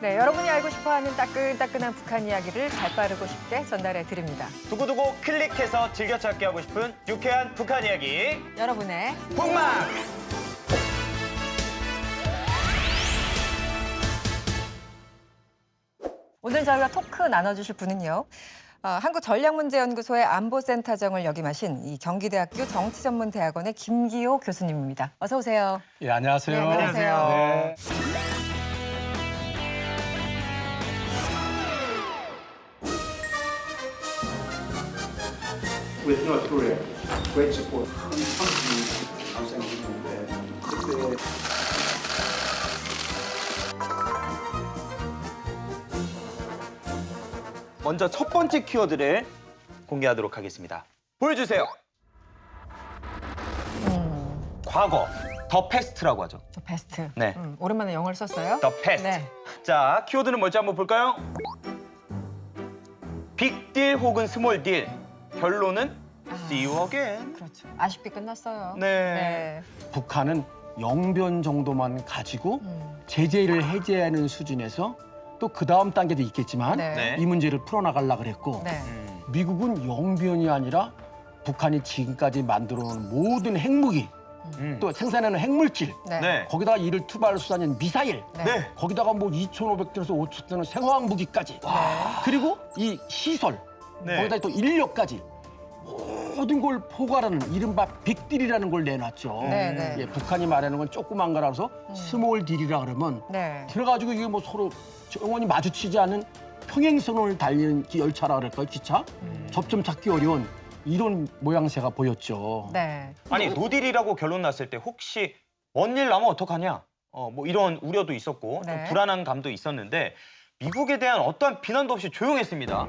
네, 여러분이 알고 싶어하는 따끈따끈한 북한 이야기를 잘 빠르고 쉽게 전달해 드립니다. 두고두고 클릭해서 즐겨찾기 하고 싶은 유쾌한 북한 이야기 여러분의 북막 오늘 저희가 토크 나눠주실 분은요. 어, 한국전략문제연구소의 안보센터장을 역임하신 이 경기대학교 정치전문대학원의 김기호 교수님입니다. 어서 오세요. 예, 안녕하세요. 네, 안녕하세요. 네. with North Korea. Great support. 먼저 첫 번째 키워드를 공개하도록 하겠습니다. 보여주세요. 과거 더 패스트라고 하죠. 저 베스트. 네. 음, 오랜만에 영어를 썼어요. 더 패스트. 네. 자, 키워드는 뭘지 한번 볼까요? 빅딜 혹은 스몰 딜. 결론은 see you again. 그렇죠. 아쉽게 끝났어요. 네. 북한은 영변 정도만 가지고 음. 제재를 해제하는 수준에서 또 그 다음 단계도 있겠지만 네. 네. 이 문제를 풀어나가려 그랬고 네. 음. 미국은 영변이 아니라 북한이 지금까지 만들어놓은 모든 핵무기 음. 또 생산하는 핵물질 네. 네. 거기다가 이를 투발 수단인 미사일 네. 네. 거기다가 뭐 2,500대에서 5,000대는 생화학 무기까지 그리고 이 시설 네. 거기다 또 인력까지 모든 걸 포괄하는 이른바 빅딜이라는 걸 내놨죠. 네, 네. 예, 북한이 말하는 건 조그만 거라서 스몰 딜이라 그러면 네. 그래가지고 이게 뭐 서로 영원히 마주치지 않는 평행선을 달리는 기- 열차라 그럴까요, 기차? 접점 찾기 어려운 이런 모양새가 보였죠. 네. 아니 노딜이라고 결론 났을 때 혹시 먼일 나면 어떡하냐? 어, 뭐 이런 우려도 있었고 네. 좀 불안한 감도 있었는데 미국에 대한 어떠한 비난도 없이 조용했습니다.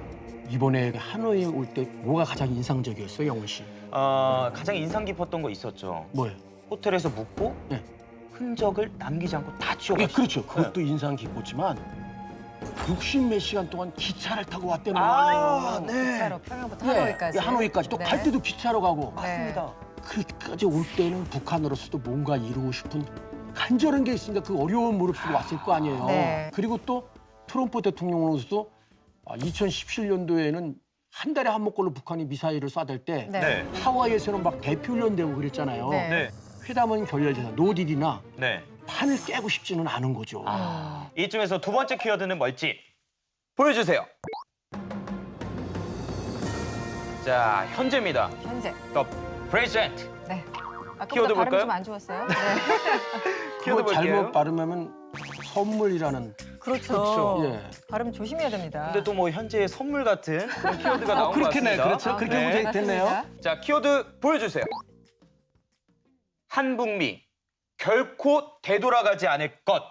이번에 하노이 올때 뭐가 가장 인상적이었어요, 영훈 씨? 어, 가장 인상 깊었던 거 있었죠. 뭐예요? 호텔에서 묵고 네. 흔적을 남기지 않고 다 예, 치워갔어요. 그렇죠. 그것도 인상 깊었지만 60 몇 시간 동안 기차를 타고 왔다는 거 아, 아니에요? 네. 기차로 평양부터 예, 하노이까지. 예, 하노이까지 또 네. 갈 때도 기차로 가고 맞습니다. 그까지 올 때는 북한으로서도 뭔가 이루고 싶은 간절한 게 있으니까 그 어려운 무릎 쓰고 왔을 거 아니에요. 네. 그리고 또 트럼프 대통령으로서도 2017년도에는 한 달에 한 목걸로 북한이 미사일을 쏴댈 때 네. 네. 하와이에서는 막 대표훈련되고 그랬잖아요. 네. 네. 회담은 결렬돼서 노딜이나 네. 판을 깨고 싶지는 않은 거죠. 아, 이쯤에서 두 번째 키워드는 뭘지 보여주세요. 자, 현재입니다. 현재. The President. 네. 아까보다 키워드 발음이 볼까요? 좀 안 좋았어요. 네. 키워드 그거 볼게요. 잘못 발음하면 선물이라는 그렇죠. 그렇죠. 예. 발음 조심해야 됩니다. 근데 또 뭐 현재의 선물 같은 그런 키워드가 나온 것 그렇겠네, 같습니다. 그렇죠. 그렇게 네. 보자. 됐네요. 맞습니다. 자, 키워드 보여주세요. 한북미 결코 되돌아가지 않을 것.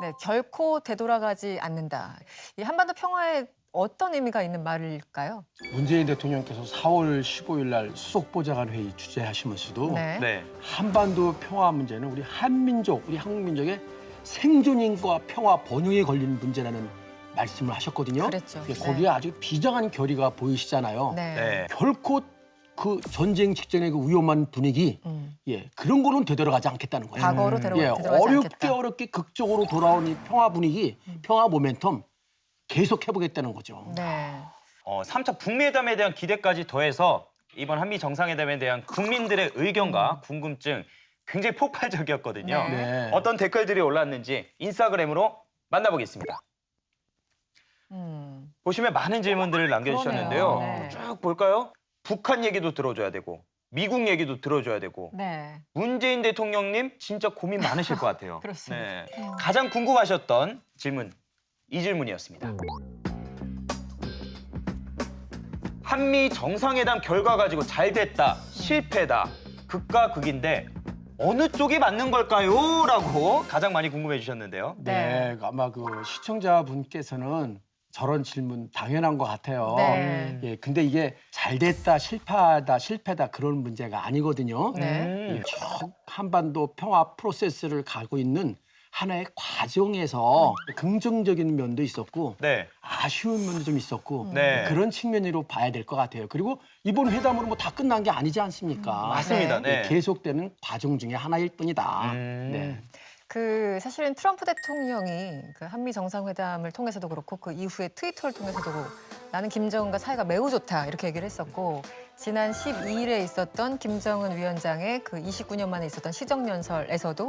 네, 결코 되돌아가지 않는다. 이 한반도 평화에 어떤 의미가 있는 말일까요? 문재인 대통령께서 4월 15일 날 수석 보좌관 회의 주재하시면서도 네. 네. 한반도 평화 문제는 우리 한민족, 우리 한국 민족의 생존인과 평화 번영에 걸리는 문제라는 말씀을 하셨거든요. 그랬죠. 예, 네. 거기에 아주 비장한 결의가 보이시잖아요. 네. 네. 결코 그 전쟁 직전의 그 위험한 분위기, 음. 예 그런 거는 되돌아가지 않겠다는 거예요. 과거로 되돌아, 예, 되돌아가지 어렵게 않겠다. 음. 어렵게 극적으로 돌아온 이 평화 분위기, 평화 모멘텀 계속 해보겠다는 거죠. 네. 어, 3차 북미회담에 대한 기대까지 더해서 이번 한미 정상회담에 대한 국민들의 의견과 궁금증 굉장히 폭발적이었거든요. 네. 네. 어떤 댓글들이 올랐는지 인스타그램으로 만나보겠습니다. 음. 보시면 많은 질문들을 남겨주셨는데요. 그러네요. 네. 쭉 볼까요? 북한 얘기도 들어줘야 되고 미국 얘기도 들어줘야 되고 네. 문재인 대통령님 진짜 고민 많으실 것 같아요. 그렇습니다. 네. 가장 궁금하셨던 질문 이 질문이었습니다. 한미 정상회담 결과 가지고 잘 됐다, 실패다, 극과 극인데 어느 쪽이 맞는 걸까요? 라고 가장 많이 궁금해 주셨는데요. 네, 아마 그 시청자분께서는 저런 질문 당연한 것 같아요. 네. 예, 근데 이게 잘 됐다, 실패하다, 실패다 그런 문제가 아니거든요. 네. 음. 예, 쭉 한반도 평화 프로세스를 가고 있는 하나의 과정에서 긍정적인 면도 있었고 네. 아쉬운 면도 좀 있었고 네. 그런 측면으로 봐야 될 것 같아요. 그리고 이번 회담으로 뭐 다 끝난 게 아니지 않습니까? 맞습니다. 네. 예, 계속되는 과정 중에 하나일 뿐이다. 음. 네. 그 사실은 트럼프 대통령이 그 한미 정상회담을 통해서도 그렇고 그 이후에 트위터를 통해서도 나는 김정은과 사이가 매우 좋다 이렇게 얘기를 했었고 지난 12일에 있었던 김정은 위원장의 그 29년 만에 있었던 시정연설에서도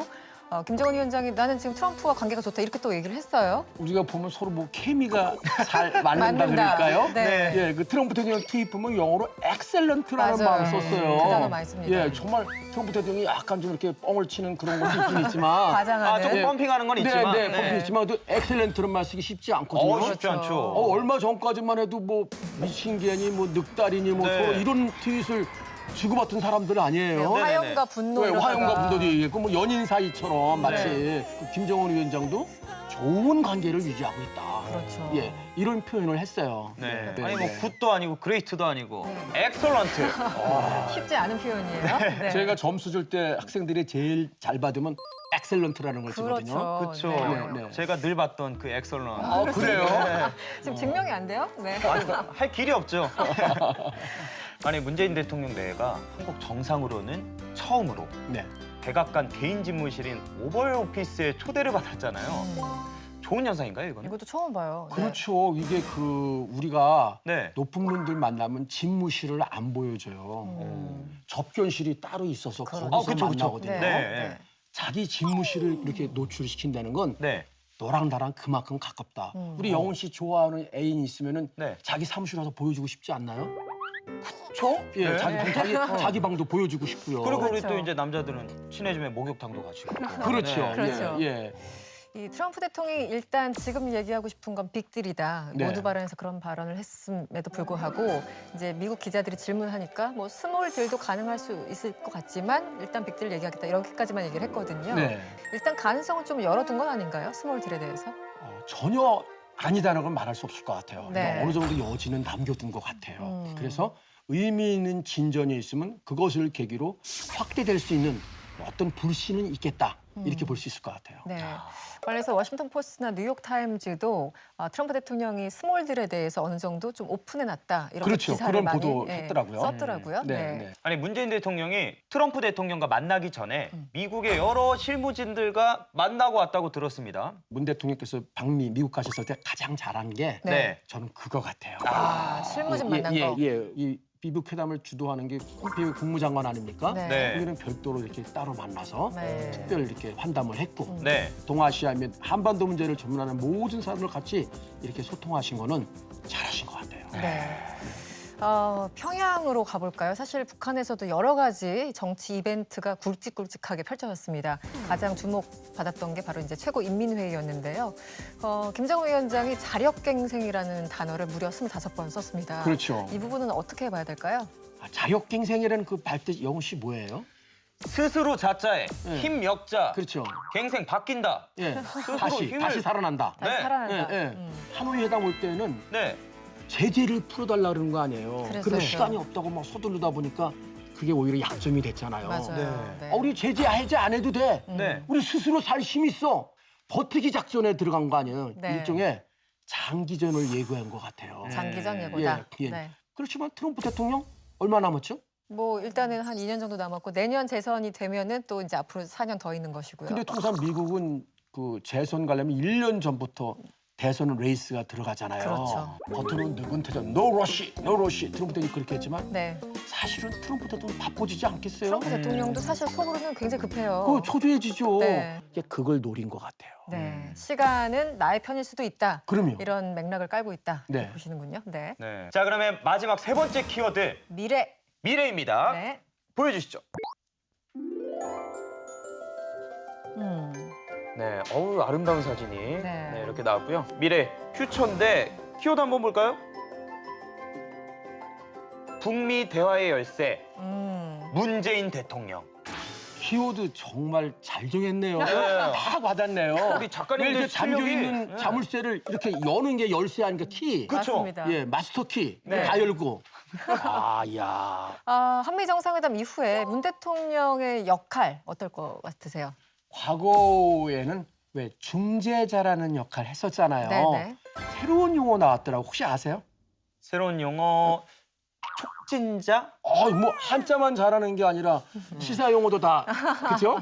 어, 김정은 위원장이 나는 지금 트럼프와 관계가 좋다 이렇게 또 얘기를 했어요. 우리가 보면 서로 뭐 케미가 잘 맞는다, 맞는다. 그럴까요? 네. 예, 그 트럼프 대통령 트윗 보면 영어로 엑셀런트라는 맞아요. 말을 썼어요. 그 단어 많이 씁니다. 예, 정말 트럼프 대통령이 약간 좀 이렇게 뻥을 치는 그런 것도 있긴 있지만 과장하는. 아, 조금 펌핑하는 건 있지만. 네, 네, 펌핑 있지만 또 엑셀런트는 말 쓰기 쉽지 않거든요. 어, 쉽지 않죠. 어, 얼마 전까지만 해도 뭐 미친 개니 뭐 늑다리니 뭐 네. 서로 이런 트윗을 주고받은 사람들 네, 아니에요. 화염과 분노 네, 이러다가. 화염과 분노도 얘기했고 뭐 연인 사이처럼 마치 네. 그 김정은 위원장도 좋은 관계를 유지하고 있다. 그렇죠. 예, 이런 표현을 했어요. 네. 네, 아니 뭐 네. 굿도 아니고 그레이트도 아니고 엑설런트. 쉽지 않은 표현이에요. 네. 저희가 점수 줄 때 학생들이 제일 잘 받으면 엑셀런트라는 걸 쓰거든요. 그렇죠. 그렇죠. 네. 네. 제가 늘 봤던 그 엑설런트. 아, 그래요? 지금 증명이 안 돼요? 네. 아니, 그할 길이 없죠. 아니 문재인 대통령 내가 한국 정상으로는 처음으로 네. 백악관 개인 집무실인 오벌 오피스에 초대를 받았잖아요. 좋은 현상인가요, 이거는? 이것도 처음 봐요. 네. 그렇죠. 이게 그 우리가 네. 높은 분들 만나면 집무실을 안 보여줘요. 음. 접견실이 따로 있어서 그렇죠. 거기서 아, 그쵸, 그쵸. 만나거든요. 네. 네. 자기 집무실을 이렇게 노출시킨다는 건 네. 너랑 나랑 그만큼 가깝다. 음. 우리 영훈 씨 좋아하는 애인 있으면은 네. 자기 사무실 와서 보여주고 싶지 않나요? 저? 예, 네. 자기, 방, 자기, 자기 방도 보여주고 싶고요. 그리고 우리 그렇죠. 또 이제 남자들은 친해지면 목욕탕도 가시고. 그렇죠. 네. 그렇죠. 예, 예. 이 트럼프 대통령이 일단 지금 얘기하고 싶은 건 빅딜이다. 네. 모두 발언에서 그런 발언을 했음에도 불구하고 이제 미국 기자들이 질문하니까 뭐 스몰 딜도 가능할 수 있을 것 같지만 일단 빅딜 얘기하겠다 이렇게까지만 얘기를 했거든요. 네. 일단 가능성을 좀 열어둔 건 아닌가요? 스몰 딜에 대해서? 어, 전혀 아니다는 건 말할 수 없을 것 같아요. 네. 그러니까 어느 정도 여지는 남겨둔 것 같아요. 음. 그래서 의미 있는 진전이 있으면 그것을 계기로 확대될 수 있는 어떤 불씨는 있겠다 이렇게 볼 수 있을 것 같아요. 네. 관련해서 워싱턴 포스트나 뉴욕 타임즈도 아, 트럼프 대통령이 스몰딜에 대해서 어느 정도 좀 오픈해 놨다 이런 그렇죠. 기사를 그런 많이 보도 예, 했더라고요. 썼더라고요. 네, 네. 네. 아니 문재인 대통령이 트럼프 대통령과 만나기 전에 음. 미국의 여러 실무진들과 만나고 왔다고 들었습니다. 문 대통령께서 방미 미국 가셨을 때 가장 잘한 게 네. 네. 저는 그거 같아요. 아, 실무진 만난 예, 거. 예, 예. 이 비북 회담을 주도하는 게 폼페이오 국무장관 아닙니까? 네. 네. 여기는 별도로 이렇게 따로 만나서 네. 특별 이렇게 환담을 했고 음. 네. 동아시아 및 한반도 문제를 전문하는 모든 사람들 같이 이렇게 소통하신 거는 잘하신 것 같아요. 네. 어, 평양으로 가볼까요? 사실 북한에서도 여러 가지 정치 이벤트가 굵직굵직하게 펼쳐졌습니다. 가장 주목받았던 게 바로 이제 최고 인민회의였는데요. 어, 김정은 위원장이 자력갱생이라는 단어를 무려 25번 썼습니다. 그렇죠. 이 부분은 어떻게 봐야 될까요? 아, 자력갱생이라는 그 발대 영훈 씨 뭐예요? 스스로 자자에 네. 힘 역자. 그렇죠. 갱생 바뀐다. 예, 다시 힘을- 다시 살아난다. 다시 네. 살아난다. 예, 예. 음. 하노이 회담 올 때는 네. 제재를 풀어달라 그러는 거 아니에요. 그랬었죠. 근데 시간이 없다고 막 서두르다 보니까 그게 오히려 약점이 됐잖아요. 맞아요. 네. 네. 아, 우리 제재 해제 안 해도 돼. 음. 네. 우리 스스로 살 힘 있어. 버티기 작전에 들어간 거 아니에요. 네. 일종의 장기전을 예고한 것 같아요. 장기전 예, 예고다. 예. 네. 그렇지만 트럼프 대통령 얼마 남았죠? 뭐 일단은 한 2년 정도 남았고 내년 재선이 되면은 또 이제 앞으로 4년 더 있는 것이고요. 근데 통상 미국은 그 재선 가려면 1년 전부터 대선 레이스가 들어가잖아요. 그렇죠. 겉으로는 누군테든 노 러시, 노 러시 트럼프 대통령이 그렇게 했지만 네. 사실은 트럼프 대통령 바빠지지 않겠어요? 트럼프 대통령도 사실 속으로는 굉장히 급해요. 그 초조해지죠. 네. 이게 그걸 노린 것 같아요. 네, 시간은 나의 편일 수도 있다. 그럼요. 이런 맥락을 깔고 있다. 네. 이렇게 보시는군요. 네. 네. 자 그러면 마지막 세 번째 키워드 미래. 미래입니다. 네. 보여주시죠. 음. 네, 어우 아름다운 사진이 네. 네, 이렇게 나왔고요. 미래 퓨처인데 키워드 한번 볼까요? 북미 대화의 열쇠 음. 문재인 대통령. 키워드 정말 잘 정했네요. 네. 다 와닿네요. 우리 작가님들 왜 이렇게 잠겨 실력이- 있는 네. 자물쇠를 이렇게 여는 게 열쇠 아니까 키. 그쵸? 맞습니다. 예, 마스터 키. 네. 다 열고. 아, 야. 아, 한미 정상회담 이후에 문 대통령의 역할 어떨 것 같으세요? 과거에는 왜 중재자라는 역할 했었잖아요. 네네. 새로운 용어 나왔더라고. 혹시 아세요? 새로운 용어 촉진자? 어, 뭐 한자만 잘하는 게 아니라 시사 용어도 다 그렇죠?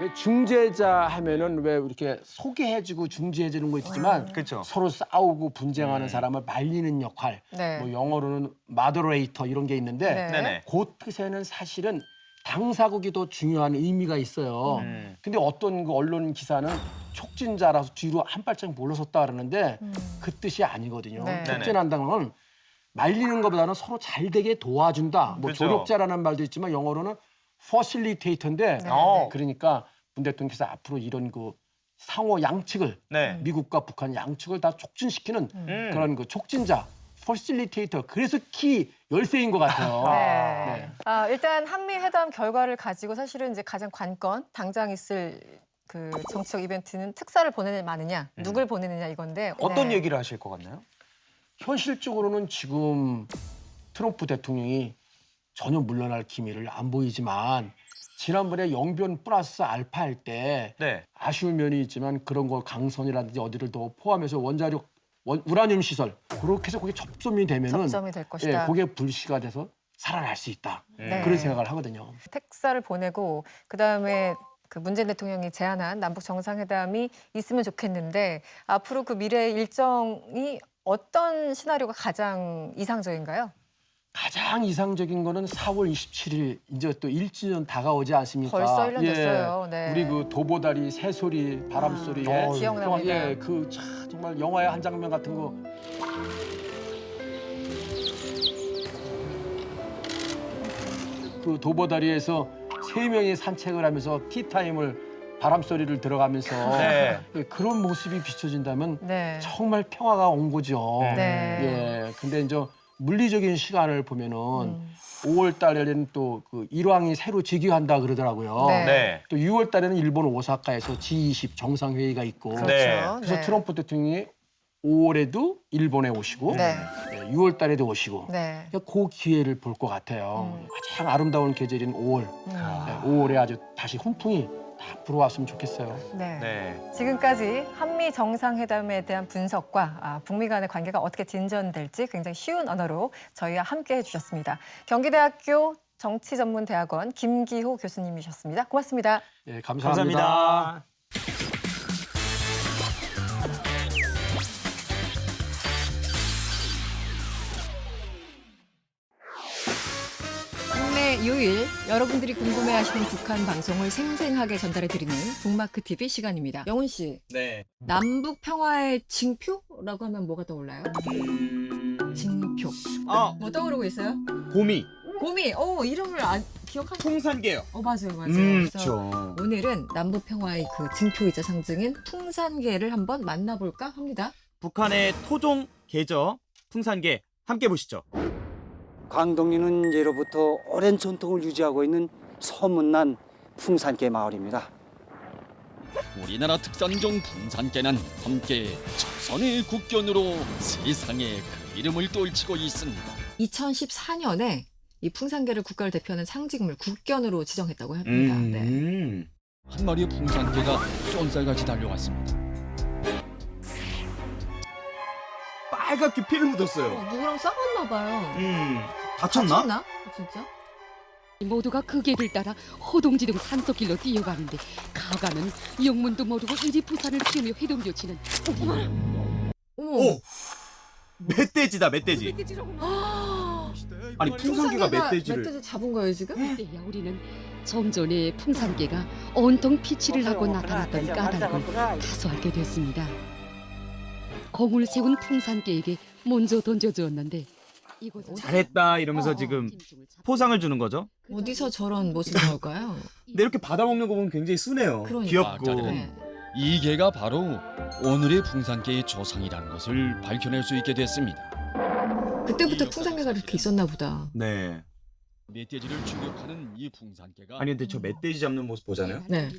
왜 중재자 하면은 왜 이렇게 소개해주고 중재해주는 거 있지만 그렇죠. 서로 싸우고 분쟁하는 사람을 말리는 역할. 네. 뭐 영어로는 마더레이터 이런 게 있는데 네. 네네. 그 뜻에는 사실은 당사국이 더 중요한 의미가 있어요. 음. 근데 어떤 그 언론 기사는 촉진자라서 뒤로 한 발짝 물러섰다 그러는데 그 뜻이 아니거든요. 네. 촉진한다는 건 말리는 것보다는 서로 잘 되게 도와준다. 뭐 그렇죠. 조력자라는 말도 있지만 영어로는 facilitator인데 네. 어. 그러니까 문 대통령께서 앞으로 이런 그 상호 양측을 네. 미국과 북한 양측을 다 촉진시키는 음. 그런 그 촉진자, 퍼실리테이터. 그래서 키 열쇠인 것 같아요. 네. 네. 아, 일단 한미 회담 결과를 가지고 사실은 이제 가장 관건 당장 있을 그 정치적 이벤트는 특사를 보내느냐, 누굴 보내느냐 이건데 음. 어떤 네. 얘기를 하실 것 같나요? 현실적으로는 지금 트럼프 대통령이 전혀 물러날 기미를 안 보이지만 지난번에 영변 플러스 알파 할 때 네. 아쉬운 면이 있지만 그런 거 강선이라든지 어디를 더 포함해서 원자력 원, 우라늄 시설 그렇게 해서 그게 접점이 되면은 접점이 될 것이다. 예, 그게 불씨가 돼서 살아날 수 있다 네. 그런 생각을 하거든요. 특사를 보내고 그다음에 그 문재인 대통령이 제안한 남북 정상회담이 있으면 좋겠는데 앞으로 그 미래의 일정이 어떤 시나리오가 가장 이상적인가요? 가장 이상적인 거는 4월 27일 이제 또 일주년 다가오지 않습니까? 벌써 일년 예. 됐어요. 네. 우리 그 도보다리 새소리 바람소리 아, 예. 기억납니다. 예, 그 차, 정말 영화의 한 장면 같은 거. 그 도보다리에서 세 명이 산책을 하면서 티타임을 바람소리를 들어가면서 네. 예, 그런 모습이 비춰진다면 네. 정말 평화가 온 거죠. 네. 예. 근데 이제 물리적인 시간을 보면은 음. 5월 달에는 또 그 일왕이 새로 즉위한다 그러더라고요. 네. 네. 또 6월 달에는 일본 오사카에서 G20 정상회의가 있고 그렇죠. 네. 그래서 네. 트럼프 대통령이 5월에도 일본에 오시고 네. 6월 달에도 오시고 네. 그러니까 그 기회를 볼 것 같아요. 음. 가장 아름다운 계절인 5월. 음. 5월에 아주 다시 훈풍이 다 불어왔으면 좋겠어요. 네. 네. 지금까지 한미 정상회담에 대한 분석과 아, 북미 간의 관계가 어떻게 진전될지 굉장히 쉬운 언어로 저희와 함께 해주셨습니다. 경기대학교 정치전문대학원 김기호 교수님이셨습니다. 고맙습니다. 예, 감사합니다. 감사합니다. 요일 여러분들이 궁금해하시는 북한 방송을 생생하게 전달해드리는 북마크 TV 시간입니다. 영훈 씨, 네. 남북 평화의 징표라고 하면 뭐가 떠올라요? 징표. 아, 뭐 떠오르고 있어요? 곰이 고미. 어 이름을 안 기억하시? 풍산개요. 어 맞아요, 맞아요. 음, 그래서 그렇죠. 오늘은 남북 평화의 그 징표이자 상징인 풍산개를 한번 만나볼까 합니다. 북한의 토종 계저 풍산개 함께 보시죠. 광동리는 예로부터 오랜 전통을 유지하고 있는 소문난 풍산개 마을입니다. 우리나라 특산종 풍산개는 함께 조선의 국견으로 세상에 그 이름을 떨치고 있습니다. 2014년에 이 풍산개를 국가를 대표하는 상징물 국견으로 지정했다고 합니다. 네. 음. 한 마리의 풍산개가 쏜살같이 달려왔습니다. 빨갛게 피를 어, 묻었어요. 누구랑 싸웠나 봐요. 음. 다쳤나? 진짜? 모두가 그 길을 따라 호동지둥 산속길로 뛰어가는데 가가는 영문도 모르고 이리 부산을 피우며 회동조치는 어머. 오! 멧돼지다, 멧돼지. 아니, 풍산개가 멧돼지를. 멧돼지 잡은 거예요 지금? 그때야 우리는 좀 전에 풍산개가 온통 피치를 하고 나타났던 까닭을 다소 알게 됐습니다. 공을 세운 풍산개에게 먼저 던져주었는데 잘했다 이러면서 어, 지금 포상을 주는 거죠. 어디서 저런 모습이 나올까요? 근데 이렇게 받아먹는 거 보면 굉장히 순해요. 그러니까. 귀엽고. 아, 네. 이 개가 바로 오늘의 풍산개의 조상이라는 것을 밝혀낼 수 있게 됐습니다. 그때부터 풍산개가 이렇게 있었나 보다. 네. 멧돼지를 추격하는 이 풍산개가 아니 근데 저 멧돼지 잡는 모습 보잖아요. 네.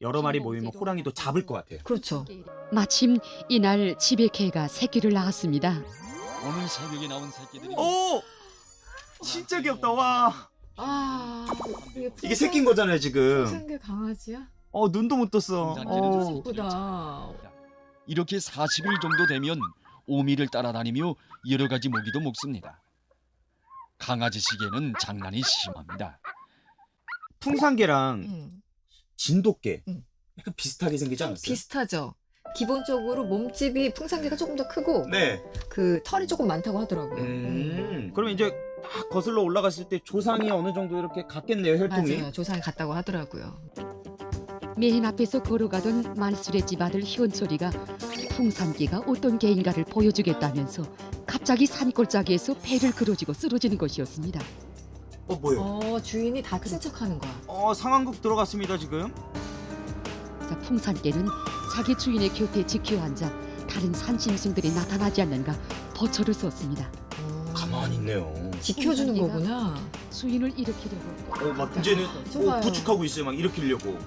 여러 마리 모이면 호랑이도 잡을 것 같아요. 그렇죠. 마침 이날 집에 개가 새끼를 낳았습니다. 오늘 새벽에 나온 새끼들이 오! 진짜 귀엽다. 와. 아 이게 새낀 거잖아요 지금. 풍산개 강아지야? 어 눈도 못 떴어. 어, 좀 예쁘다. 이렇게 40일 정도 되면 오미를 따라다니며 여러 가지 모기도 먹습니다. 강아지 시계는 장난이 심합니다. 풍산개랑 음, 진돗개 음. 약간 비슷하게 생기지 않았어요? 비슷하죠. 기본적으로 몸집이 풍산개가 조금 더 크고 네. 그 털이 조금 많다고 하더라고요. 음. 그러면 이제 딱 거슬러 올라갔을 때 조상이 어느 정도 이렇게 갔겠네요 혈통이. 맞아요. 조상이 같다고 하더라고요. 맨 앞에서 걸어가던 만술의 집 아들 희원철이가 풍산개가 어떤 개인가를 보여주겠다면서 갑자기 산골짜기에서 배를 그어지고 쓰러지는 것이었습니다. 어 뭐요? 어 주인이 다친 척하는 거야. 어 상황극 들어갔습니다 지금. 자, 풍산개는 자기 주인의 곁에 지켜 앉아 다른 산짐승들이 나타나지 않는가 버처를 썼습니다. 음, 가만히 있네요. 지켜주는 거구나. 주인을 일으키려고 어 막 이제는 좋아요. 어, 부축하고 있어요 막 일으키려고.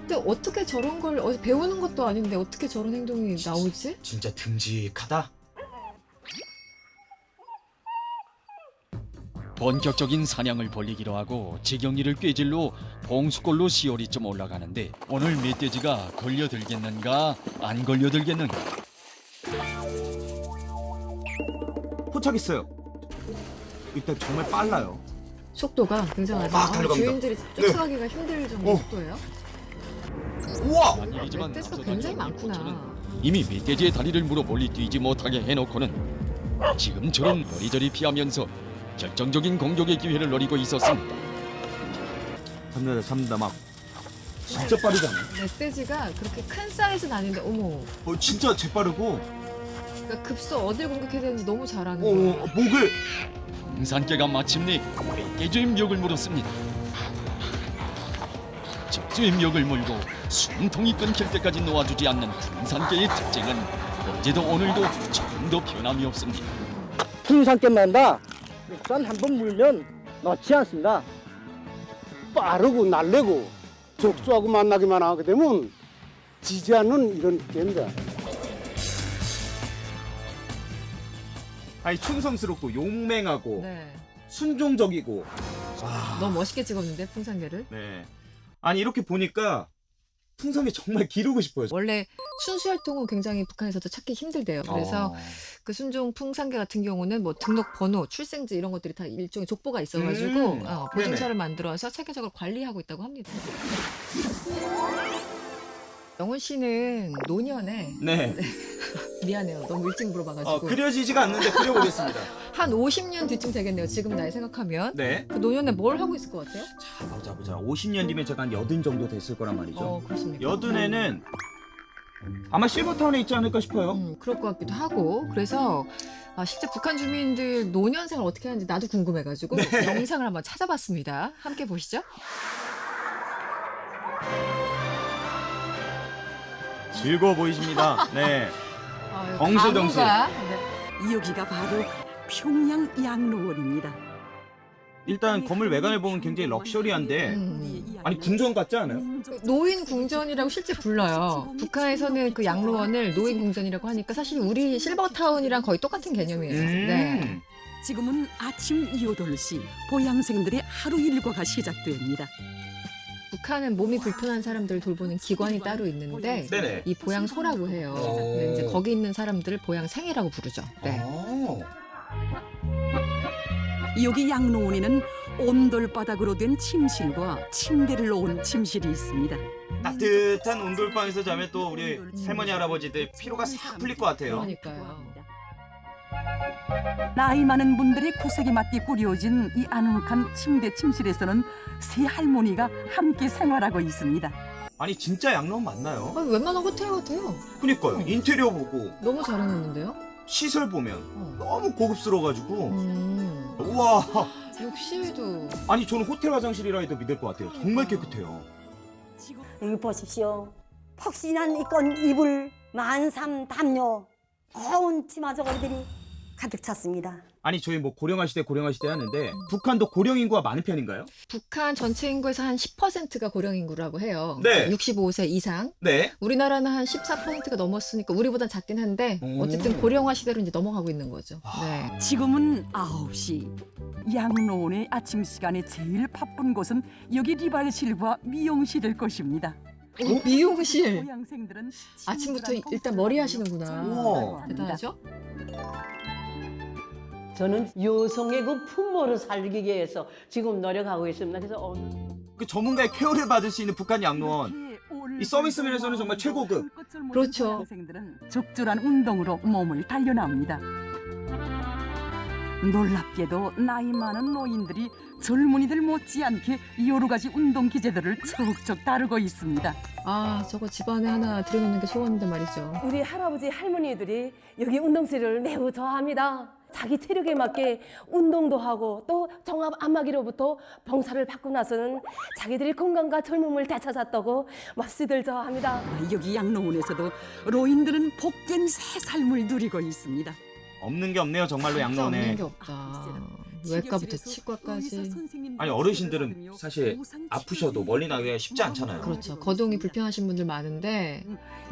근데 어떻게 저런 걸 어디 배우는 것도 아닌데 어떻게 저런 행동이 나오지? 진짜 듬직하다. 본격적인 사냥을 벌리기로 하고 지경리를 꾀질로 봉수골로 시월이 좀 올라가는데 오늘 멧돼지가 걸려들겠는가 안 걸려들겠는가 포착했어요. 일단 정말 빨라요. 속도가 굉장하죠. 막 달려갑니다. 주인들이 쫓아가기가 힘들 정도 어. 속도예요. 우와! 한 일이지만 멧돼지가 앞서 굉장히 많구나. 이미 멧돼지의 다리를 물어 멀리 뛰지 못하게 해놓고는 지금처럼 여리저리 피하면서 결정적인 공격의 기회를 노리고 있었습니다. 잡는다 잡는다 막. 진짜 빠르잖아요. 멧돼지가 그렇게 큰 사이즈는 아닌데 어머. 어 진짜 재빠르고. 그러니까 급소 어딜 공격해야 되는지 너무 잘하는 어, 거야. 어 목을 풍산개가 마침내 멧돼지의 멱을 물었습니다. 적수의 멱을 물고 숨통이 끊길 때까지 놓아주지 않는 풍산개의 특징은 어제도 오늘도 조금도 변함이 없습니다. 풍산개마다 산 한 번 물면 놓지 않습니다. 빠르고 날래고 적수하고 만나기만 하게 되면 지지 않는 이런 개입니다. 아니 충성스럽고 용맹하고 네. 순종적이고. 와. 너무 멋있게 찍었는데 풍산개를. 네. 아니 이렇게 보니까 풍선이 정말 기르고 싶어요. 원래 순수혈통은 굉장히 북한에서도 찾기 힘들대요. 그래서 어. 그 순종 풍산개 같은 경우는 뭐 등록 번호, 출생지 이런 것들이 다 일종의 족보가 있어가지고 음. 어, 보증서를 만들어서 체계적으로 관리하고 있다고 합니다. 영훈 씨는 노년에 네. 미안해요. 너무 일찍 물어봐가지고 어, 그려지지가 않는데 그려보겠습니다. 한 50년 뒤쯤 되겠네요. 지금 나이 생각하면 네. 그 노년에 뭘 하고 있을 것 같아요? 자 보자 보자. 50년 뒤면 제가 한 여든 정도 됐을 거란 말이죠. 어 그렇습니까? 여든에는 아마 실버타운에 있지 않을까 싶어요. 음, 그럴 것 같기도 하고 그래서 아, 실제 북한 주민들 노년 생활 어떻게 하는지 나도 궁금해가지고 네. 영상을 한번 찾아봤습니다. 함께 보시죠. 즐거워 보이십니다. 네. 아유, 덩실덩실. 가무가, 네. 여기가 바로 평양 양로원입니다. 일단 건물 외관을 보면 굉장히 럭셔리한데 음. 아니 궁전 같지 않아요? 노인 궁전이라고 실제 불러요. 북한에서는 그 양로원을 노인 궁전이라고 하니까 사실 우리 실버타운이랑 거의 똑같은 개념이에요. 음. 네. 지금은 아침 8시 보양생들의 하루 일과가 시작됩니다. 북한은 몸이 불편한 사람들을 돌보는 기관이 따로 있는데 네네. 이 보양 소라고 해요. 오. 근데 이제 거기 있는 사람들을 보양 생이라고 부르죠. 네. 어. 여기 양로원에는 온돌바닥으로 된 침실과 침대를 놓은 침실이 있습니다. 따뜻한 온돌방에서 자면 또 우리 할머니 할아버지들 피로가 싹 풀릴 것 같아요. 그러니까요. 나이 많은 분들의 구색에 맞게 꾸려진 이 아늑한 침대 침실에서는 세 할머니가 함께 생활하고 있습니다. 아니 진짜 양로원 맞나요? 아, 웬만한 호텔 같아요. 그니까요. 인테리어 보고 너무 잘해놨는데요. 시설 보면 어. 너무 고급스러워가지고 음. 우와 욕실도 아니 저는 호텔 화장실이라 해도 믿을 것 같아요. 정말 깨끗해요. 여기 보십시오. 폭신한 이건 이불, 만삼 담요, 고운 치마 저고리들이 가득 찼습니다. 아니 저희 뭐 고령화 시대 고령화 시대 하는데 북한도 고령 인구가 많은 편인가요? 북한 전체 인구에서 한 10%가 고령 인구라고 해요. 네. 65세 이상. 네. 우리나라는 한 14%가 넘었으니까 우리보단 작긴 한데 오. 어쨌든 고령화 시대로 이제 넘어가고 있는 거죠. 아. 네. 지금은 9시. 양로원의 아침 시간에 제일 바쁜 곳은 여기 리발실과 미용실일 것입니다. 오, 미용실. 고양생들은 아침부터 일단 머리 하시는구나. 우와. 대단하죠? 저는 여성의 그 품모를 살리기 위해서 지금 노력하고 있습니다. 그래서 오늘 그 전문가의 케어를 받을 수 있는 북한 양로원. 이 서비스 면에서는 정말 최고급. 그렇죠. 고양생들은 적절한 운동으로 몸을 단련합니다. 놀랍게도 나이 많은 노인들이 젊은이들 못지않게 여러 가지 운동 기제들을 척척 다루고 있습니다. 아, 저거 집안에 하나 들여놓는 게 소원인데 말이죠. 우리 할아버지 할머니들이 여기 운동실을 매우 좋아합니다. 자기 체력에 맞게 운동도 하고 또 종합 안마기로부터 봉사를 받고 나서는 자기들이 건강과 젊음을 되찾았다고 몹시들 좋아합니다. 여기 양로원에서도 노인들은 복된 새 삶을 누리고 있습니다. 없는 게 없네요 정말로 진짜 없는 양로원에. 게 없다. 외과부터 치과까지. 아니 어르신들은 사실 아프셔도 멀리 나기가 쉽지 않잖아요. 그렇죠. 거동이 불편하신 분들 많은데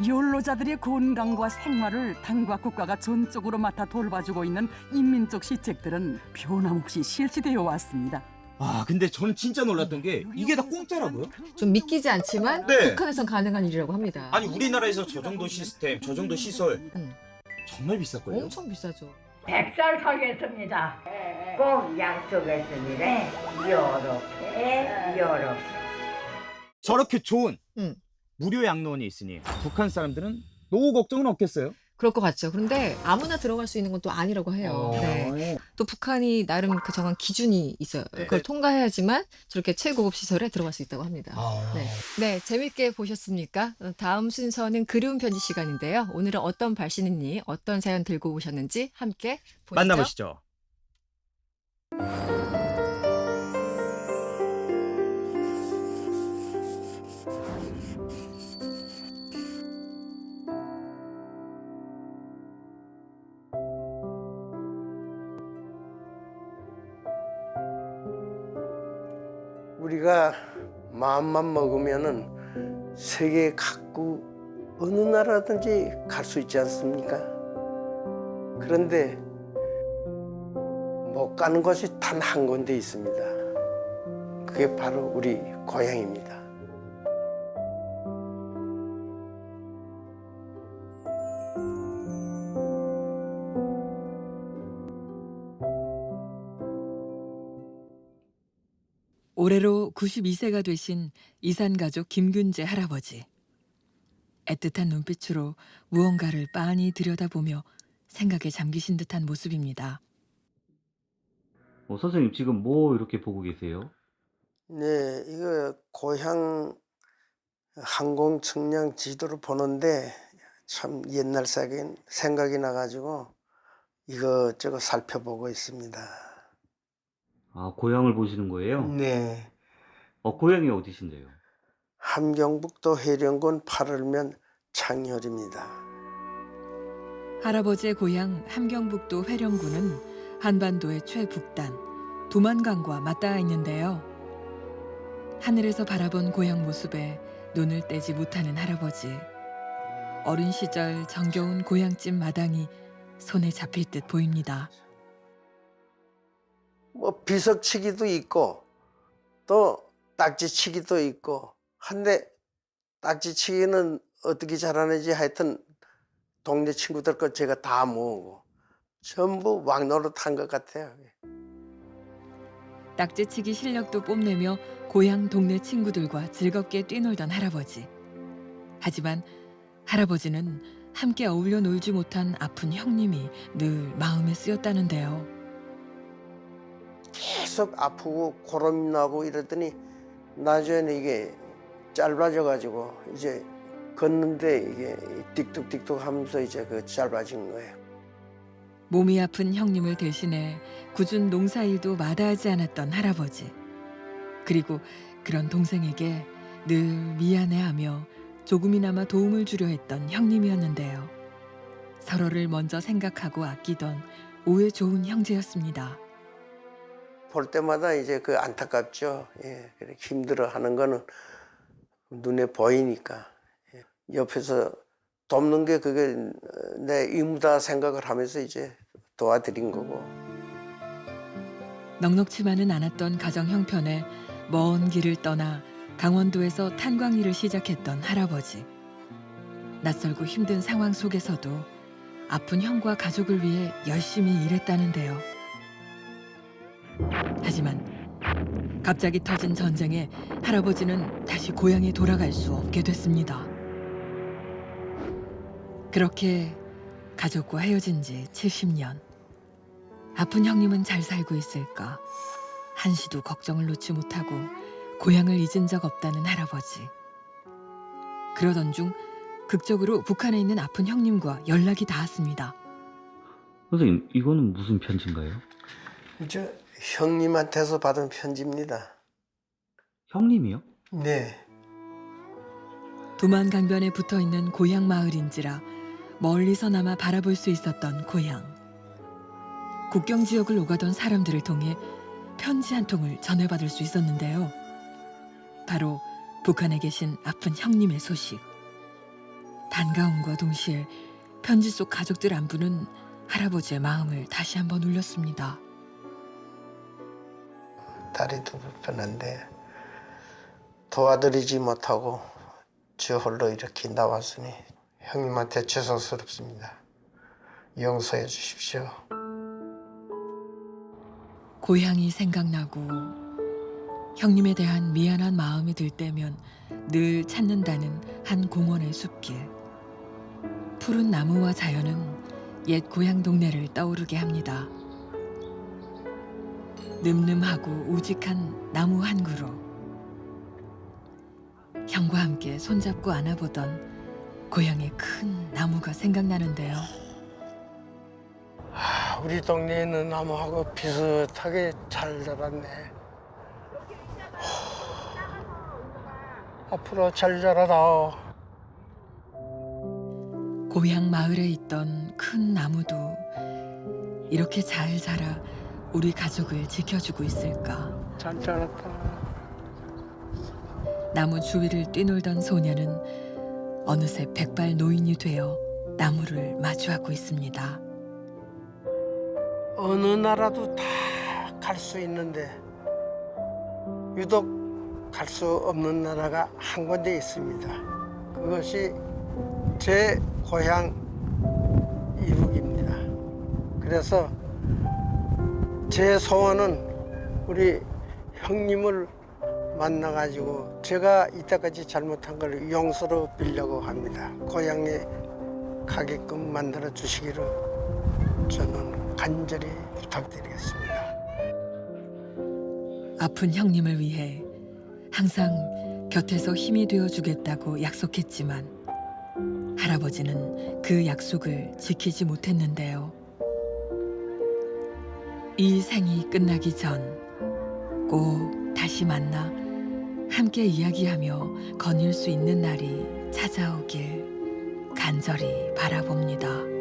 연로자들의 건강과 생활을 당과 국가가 전적으로 맡아 돌봐주고 있는 인민적 시책들은 변함없이 실시되어 왔습니다. 아 근데 저는 진짜 놀랐던 게 이게 다 공짜라고요? 좀 믿기지 않지만 네. 북한에선 가능한 일이라고 합니다. 아니 우리나라에서 저 정도 시스템, 저 정도 시설 음. 정말 비쌀걸요? 엄청 비싸죠. 백살 살겠습니다. 꼭 약속했습니다. 요렇게, 요렇게. 저렇게 좋은 음. 무료 양로원이 있으니 북한 사람들은 노후 걱정은 없겠어요? 그럴 것 같죠. 그런데 아무나 들어갈 수 있는 건 또 아니라고 해요. 네. 또 북한이 나름 그 정한 기준이 있어요. 네. 그걸 통과해야지만 저렇게 최고급 시설에 들어갈 수 있다고 합니다. 아. 네. 네, 재밌게 보셨습니까? 어, 다음 순서는 그리운 편지 시간인데요. 오늘은 어떤 발신인니 어떤 사연 들고 오셨는지 함께 보시죠. 만나보시죠. 우리가 마음만 먹으면은 세계 각국 어느 나라든지 갈 수 있지 않습니까? 그런데 못 가는 곳이 단 한 군데 있습니다. 그게 바로 우리 고향입니다. 올해로 92세가 되신 이산 가족 김균재 할아버지. 애틋한 눈빛으로 무언가를 빤히 들여다보며 생각에 잠기신 듯한 모습입니다. 어, 선생님 지금 뭐 이렇게 보고 계세요? 네, 이거 고향 항공 측량 지도를 보는데 참 옛날 생각이, 생각이 나가지고 이것저것 살펴보고 있습니다. 아, 고향을 보시는 거예요? 네. 어, 고향이 어디신데요? 함경북도 해령군 8월면 창혈입니다. 할아버지의 고향 함경북도 회령군은 한반도의 최북단 두만강과 맞닿아 있는데요. 하늘에서 바라본 고향 모습에 눈을 떼지 못하는 할아버지. 어린 시절 정겨운 고향집 마당이 손에 잡힐 듯 보입니다. 뭐 비석치기도 있고 또 딱지치기도 있고 한데 딱지치기는 어떻게 잘하는지 하여튼 동네 친구들 것 제가 다 모으고 전부 왕노릇 한 것 같아요. 딱지치기 실력도 뽐내며 고향 동네 친구들과 즐겁게 뛰놀던 할아버지. 하지만 할아버지는 함께 어울려 놀지 못한 아픈 형님이 늘 마음에 쓰였다는데요. 계속 아프고 고름 나고 이러더니 나중에는 이게 짧아져 가지고 이제 걷는데 이게 틱뚝틱뚝 하면서 이제 그 짧아진 거예요. 몸이 아픈 형님을 대신해 굳은 농사일도 마다하지 않았던 할아버지. 그리고 그런 동생에게 늘 미안해하며 조금이나마 도움을 주려 했던 형님이었는데요. 서로를 먼저 생각하고 아끼던 우애 좋은 형제였습니다. 볼 때마다 이제 그 안타깝죠. 예, 힘들어하는 거는 눈에 보이니까 예. 옆에서 돕는 게 그게 내 의무다 생각을 하면서 이제 도와드린 거고. 넉넉치만은 않았던 가정 형편에 먼 길을 떠나 강원도에서 탄광 일을 시작했던 할아버지. 낯설고 힘든 상황 속에서도 아픈 형과 가족을 위해 열심히 일했다는데요. 하지만 갑자기 터진 전쟁에 할아버지는 다시 고향에 돌아갈 수 없게 됐습니다. 그렇게 가족과 헤어진 지 70년. 아픈 형님은 잘 살고 있을까? 한시도 걱정을 놓지 못하고 고향을 잊은 적 없다는 할아버지. 그러던 중 극적으로 북한에 있는 아픈 형님과 연락이 닿았습니다. 선생님, 이거는 무슨 편지인가요? 이제 형님한테서 받은 편지입니다. 형님이요? 네. 두만강변에 붙어 있는 고향 마을인지라 멀리서나마 바라볼 수 있었던 고향. 국경 지역을 오가던 사람들을 통해 편지 한 통을 전해받을 수 있었는데요. 바로 북한에 계신 아픈 형님의 소식. 반가움과 동시에 편지 속 가족들 안부는 할아버지의 마음을 다시 한번 울렸습니다. 다리도 불편한데 도와드리지 못하고 저 홀로 이렇게 나왔으니 형님한테 죄송스럽습니다. 용서해 주십시오. 고향이 생각나고 형님에 대한 미안한 마음이 들 때면 늘 찾는다는 한 공원의 숲길. 푸른 나무와 자연은 옛 고향 동네를 떠오르게 합니다. 늠름하고 우직한 나무 한 그루. 형과 함께 손잡고 안아보던 고향의 큰 나무가 생각나는데요. 아, 우리 동네에는 나무하고 비슷하게 잘 자랐네. 하, 앞으로 잘 자라다. 고향 마을에 있던 큰 나무도 이렇게 잘 자라 우리 가족을 지켜주고 있을까? 잘 자랐다. 나무 주위를 뛰놀던 소녀는 어느새 백발 노인이 되어 나무를 마주하고 있습니다. 어느 나라도 다 갈 수 있는데 유독 갈 수 없는 나라가 한 군데 있습니다. 그것이 제 고향 이북입니다. 그래서 제 소원은 우리 형님을 만나가지고 제가 이때까지 잘못한 걸 용서로 빌려고 합니다. 고향에 가게끔 만들어 주시기를 저는 간절히 부탁드리겠습니다. 아픈 형님을 위해 항상 곁에서 힘이 되어 주겠다고 약속했지만 할아버지는 그 약속을 지키지 못했는데요. 이 생이 끝나기 전 꼭 다시 만나 함께 이야기하며 거닐 수 있는 날이 찾아오길 간절히 바라봅니다.